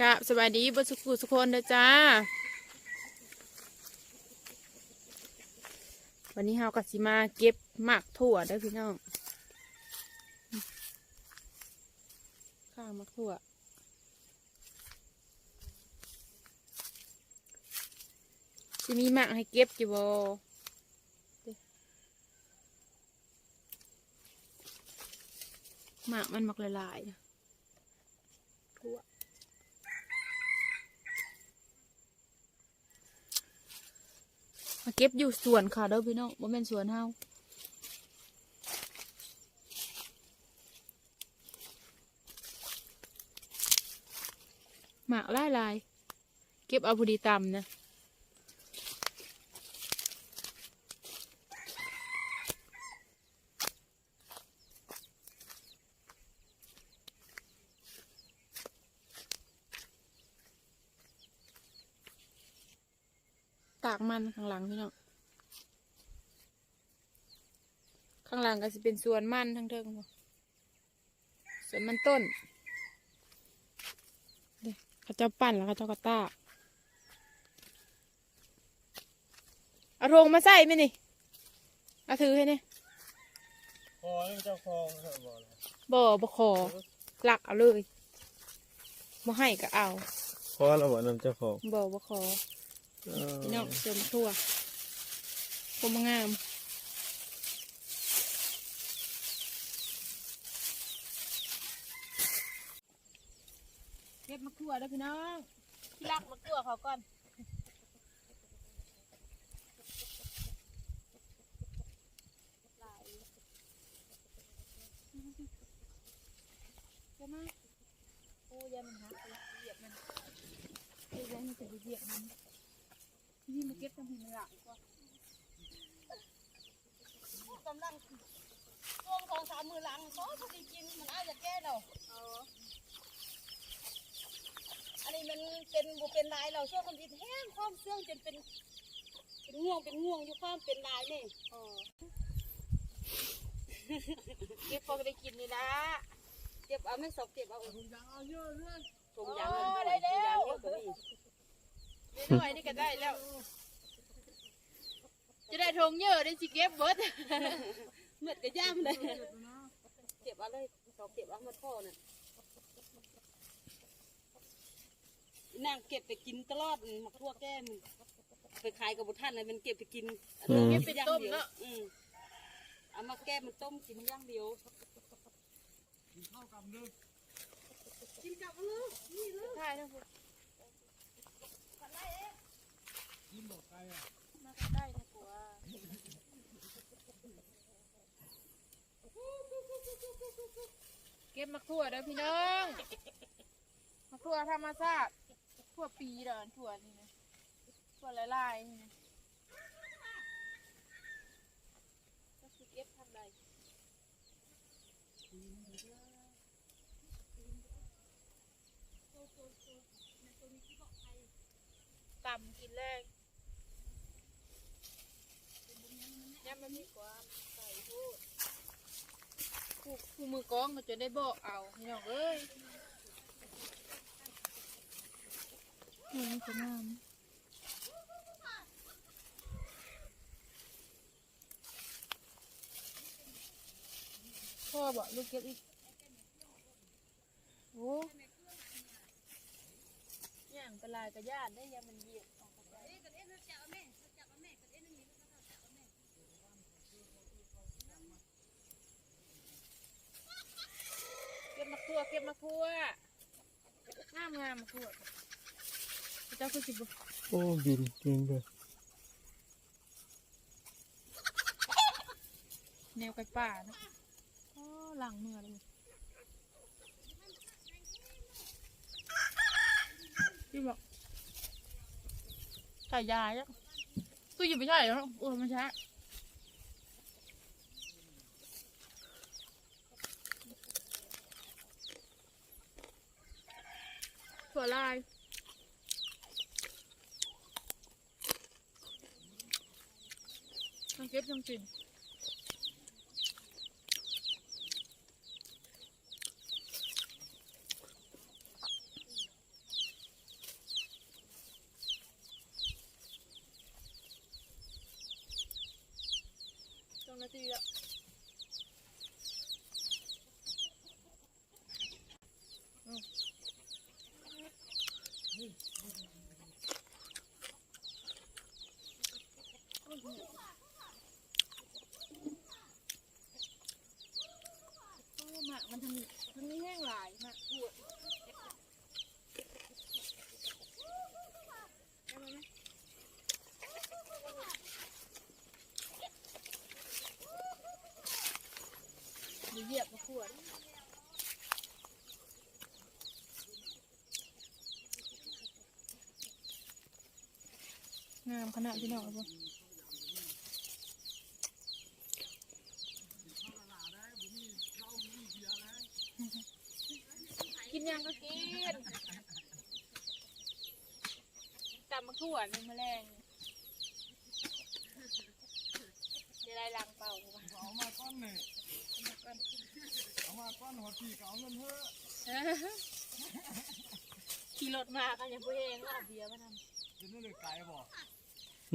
กะสบายดีบสุขุสุคนเด้อจ้า วันนี้เฮาก็สิมาเก็บหมากถั่วเด้อพี่น้อง ข้างหมากถั่วสิมีหมากให้เก็บอยู่บ่เด้หมากมันหมักละลายๆนะ มาเก็บอยู่สวนค่ะเด้อพี่น้องบ่แม่นสวนเฮาหมากลายลาย เก็บเอาพอดีตำนะ ตากมันข้างหลังพี่น้องข้างหลังก็จะเป็นสวนมันทั้งเทิงบ่สวนมันต้นเด้เขาเจ้าปั้นแล้วเขาเจ้าก็ตากเอาโรงมาใส่ไหมนี่เอาถือให้นี่คอนี่เจ้าคอเขาบอกเลยบ่บ่ขอหลักเอาเลยบ่ให้ก็เอาคอเราบอกนำเจ้าของบ่บ่ขอ พี่น้องสวนทั่วคมงามเก็บมะกรัวด้อพี่น้องที่รักมะกรัวเขาก่อนหลายเดี๋ยวมาโอ้ยมันหักเลยเหยียบมันโอ้ยามันจะไปเหยียบมัน นี่มาเก็บทำหินหลังกว่ากำลังช่วงสองสามมือหลังก็พอดีกินมันอาจจะแก้เราอันนี้มันเป็นบุเป็นลายเราช่วงมันดินแห้งความเสื่องจนเป็นเป็นง่วงเป็นง่วงอยู่ความเป็นลายนี่เก็บพอไปได้กินนี่นะเจ็บเอาไม่สอบเจ็บเอาถุงยางเอาเยอะเรื่องถุงยางโอ้มันได้แล้วถุงยางเยอะกว่านี้เดี๋ยวห น่อยนี่ก็ได้แล้ว จะได้ทงเยอะได้สิเก็บเบิดเมื่อกระย่ามเลยเจ็บเอาเลยสอบเจ็บเอามาพ่อน่ะนางเก็บไปกินตลอดหมักทั่วแก้มไปขายกับบุท่านเลยมันเก็บไปกินเก็บไปต้มเนาะอืมเอามาแก้มันต้มกินอย่างเดียวกินข้าวกับเลือกินกับเลือนี่เลือใช่ทั้งหมด ยิ้มบอกใครอะมาก็ได้นะผัวเก็บมะทั่วเด้อพี่น้องมะทั่วธรรมชาติทั่วปีเด้อทั่วนี่นะทั่วลายๆนี่นะก็คือเก็บทางใต่ำกินแรงยัมันมีความใส่พูดผู้ผู้มือกองเขาจะได้บอกเอาพี่น้องเอ้ยนี่มันจะงามพ่อบอกลูกเก็บอีกโอ้ย่างเป็น ลายกระยานได้ยามันเหยียบออกไปเก็บมะทั่วเก็บมะทั่วงามงามมะทั่วเจ้าคือสิบโอ้บินจริงเลยแนวไก่ป่านะอ๋อหลังเมือเลย พี่บอกใส่ยาจ้ะตู้หยิบไม่ใช่เหรอเออไม่ใช่ถั่วลายมันเก็บจ ริงๆงามขนาดพี่น้องบ่กินยังก็กินตำมะขวดในแมลงจะได้ล้างเป่าบ่วะเอามาก้อนหนึ่ง เอามาก้อนหัวปีกเอาเงินเถอะขี่รถมากันยังพูดเองว่าเอาเบียร์มานำจะนี่เลยไก่บ่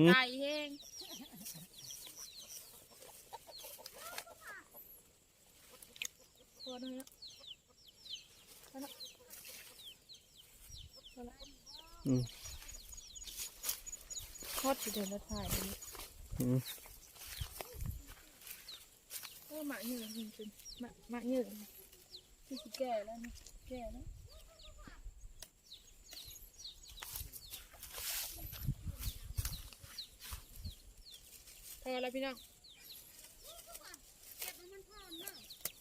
ไก่แห้งพอหน่อยเนาะพอเนาะพอละอืม โคตรสิเดินมาถ่ายเลยอืมโอ้ หมาเหยื่อจริงๆหมาหมาเหยื่อที่สิแก่แล้วนี่แก่แล้วพอแล้วพี่น้อง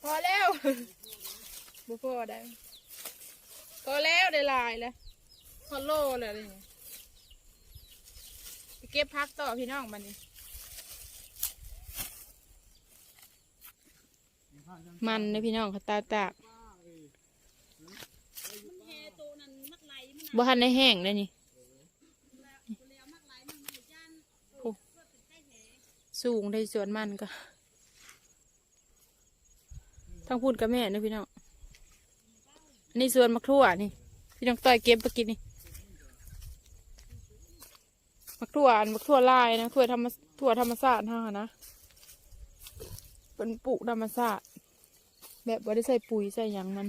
พอแล้วบุพอได้พอแล้วได้หลายแล้วพอโลแล้วนี่ไปเก็บพักต่อพี่น้องมันนี่ มันนะพี่น้องเขาตาตากมันแฮตัวนั้นมักไหลมันบ่ทันได้แห้งเลยนี่แล้วมักไหลมันมันย่านสูงได้สวนมันก็ทั้งพูดกับแม่นะพี่น้องอันนี้สวนมะทั่วนี่ พี่น้องต่อยเก็บไปกินนี่มะทั่วอันมะทั่วลายนะทั่วธรรมทั่วธรรมศาสตร์ฮ่านะเป็นปลูกธรรมศาสตร์ แบบว่าได้ใส่ปุ๋ยใส่ยังมัน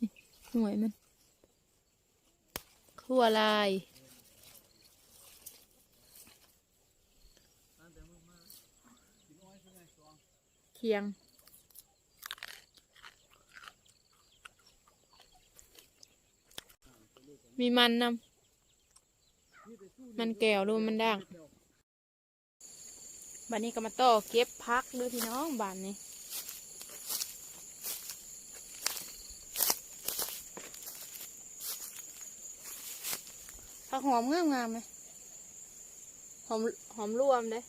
นี่หน่วยมันทั่วลายเคียงมีมันนำมันแก้วรว่ามันด่าง บ้านนี้ก็มาต่อเก็บพักด้วยพี่น้องบ้านนี้ผักหอมงามงามๆไหมหอมหอมรวมเลย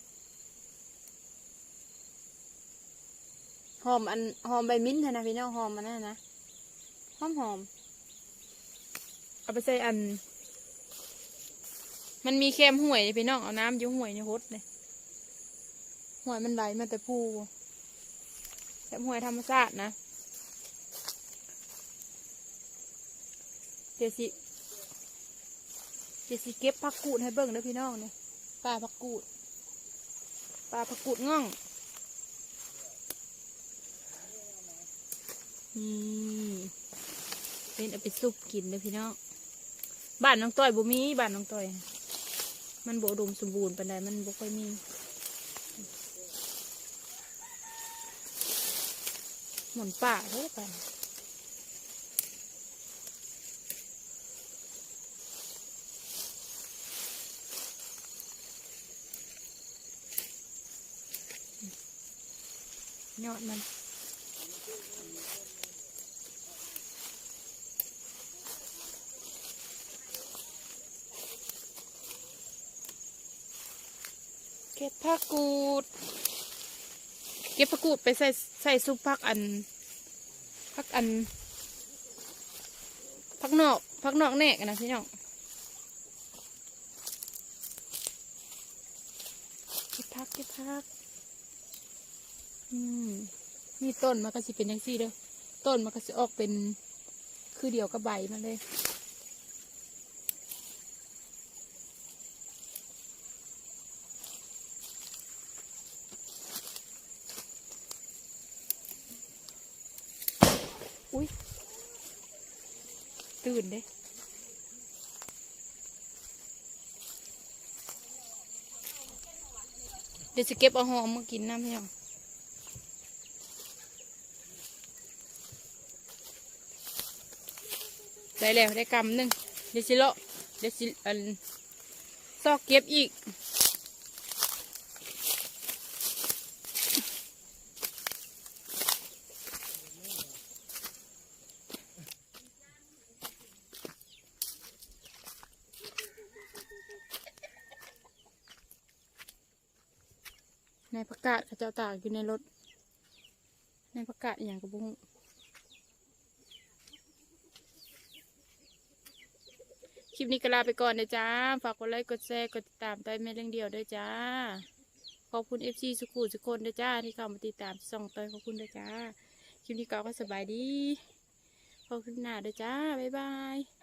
หอมอันหอมใบมิ้นท์เถอะนะพี่น้องหอมมันนั่นนะหอมหอมเอาไปใส่อัน มันมีแคมห่วยเลยพี่น้องเอาน้ำอยุ่ห่วยในฮดเลย ห่วยมันไหลมาแต่ภูแคมห่วยธรรมชาตินะ เดี๋ยวสิเดี๋ยวสิเก็บผักกูดให้เบิ่งเด้อพี่น้องเนี่ยปลาผักกูดปลาผักกูดง่องนี่เป็นเอาไปซุปกินเด้อพี่น้องบ้านน้องต้อยบ่มีบ้านน้องต้อย มันบ่อุดมสมบูรณ์ปานใดมันบ่ค่อยมี หมุนป่าเด้อป่าเนาะมันเก็บผักกูด ก็บผักกูดไปใส่ใส่ซุปผักอันผักอันผักนอกผักนอกแน่กันนะพี่น้องเก็บผักเก็บผักอืมนี่ต้นมันก็สิเป็นยังซี่เด้อต้นมันก็สิออกเป็นคือเดียวกับใบมันเลยอุ้ย ตื่นเด้เดี๋ยวจะเก็บเอาหอมมากินน้ำพี่น้องได้แล้วได้กำหนึ่งเดี๋ยวสิเลาะเดี๋ยวสิอันซอกเก็บอีก ในประกาศ เจ้าตากอยู่ในรถ ในประกาศอย่างกระบุ้งคลิปนี้ก็ลาไปก่อนนะจ้า ฝากกดไลค์ กดแชร์ กดติดตามใต้แม่เลี้ยงเดียวด้วยจ้า ขอบคุณเอฟซีสุขุสุคนด้วยจ้า ที่เข้ามาติดตามส่องเตยขอบคุณด้วยจ้า คลิปนี้ก็ก็สบายดี ขอบคุณหน้าด้วยจ้า บ๊ายบาย